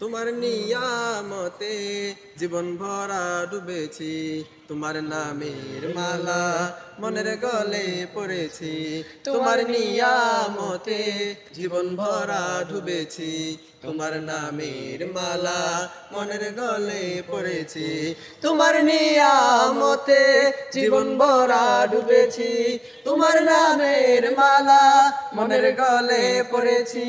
তোমার নিয়ামতে জীবন ভরা ডুবেছি, তোমার নামের মালা মনের গলে পড়েছি, তোমার নিয়ামতে জীবন ভরা ডুবেছি, তোমার নামের মালা মনের গলে পড়েছি, তোমার নিয়ামতে জীবন ভরা ডুবেছি, তোমার নামের মালা মনের গলে পড়েছি,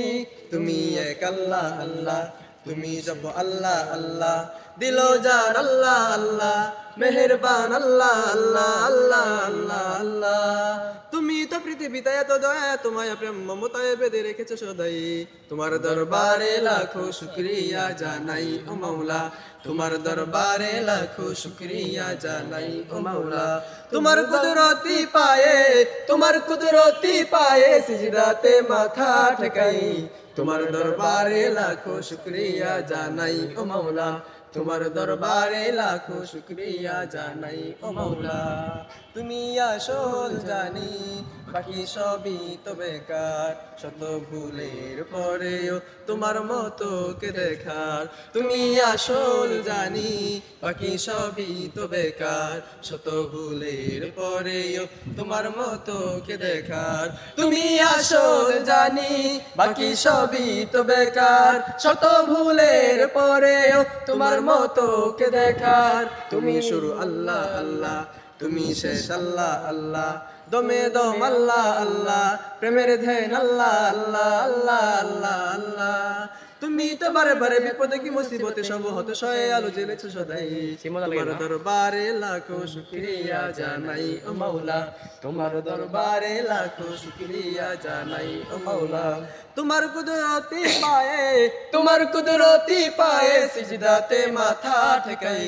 তুমি এক আল্লাহ আল্লাহ। তুমি যাব আল্লাহ আল্লাহ। দিল জান আল্লাহ আল্লাহ। মেহেরবান আল্লাহ আল্লাহ আল্লাহ আল্লাহ আল্লাহ। তুমি তো পৃথিবীতে এত দয়া, তোমায় প্রেম মমতায় বেঁধে রেখেছো সদাই। তোমার দরবারে লাখো শুক্রিয়া জানাই ও মাওলা। তোমার দরবারে লাখো শুক্রিয়া জানাই ও মাওলা। তোমার কুদরতি পায়ে, তোমার কুদরতি পায়ে সিজদাতে মাথা ঠেকাই। তোমার দরবারে লাখো শুক্রিয়া জানাই ও মাওলা। তোমার দরবারে লাখো শুক্রিয়া জানাই ও মাওলা। তুমি আসল জানি বাকি সবই তো বেকার, শত ভুলের পরেও তোমার মতো কে দেখার। তুমি আসল জানি, বাকি সবই তো বেকার, শত ভুলের পরেও তোমার মতো কে দেখার। তুমি আসল জানি, বাকি সবই তো বেকার, শত ভুলের পরেও তোমার মতো কে দেখার। তুমি শুরু আল্লাহ আল্লাহ তুমি শেষ আল্লাহ আল্লাহ। দমে দম আল্লাহ আল্লাহ। প্রেমের ধ্যান আল্লাহ আল্লাহ আল্লাহ আল্লাহ আল্লাহ। তুমি তো বারে বারে বিপদে কি মুসিবতে সব হতে সয়ে আলো জেলেছো সদাই। তোমার দরবারে লাখো শুক্রিয়া জানাই ও মাওলা। তোমার দরবারে লাখো শুক্রিয়া জানাই ও মাওলা। তোমার কুদরতি পায়ে তোমার কুদরতি পায়ে সিজদাতে মাথা ঠেকাই।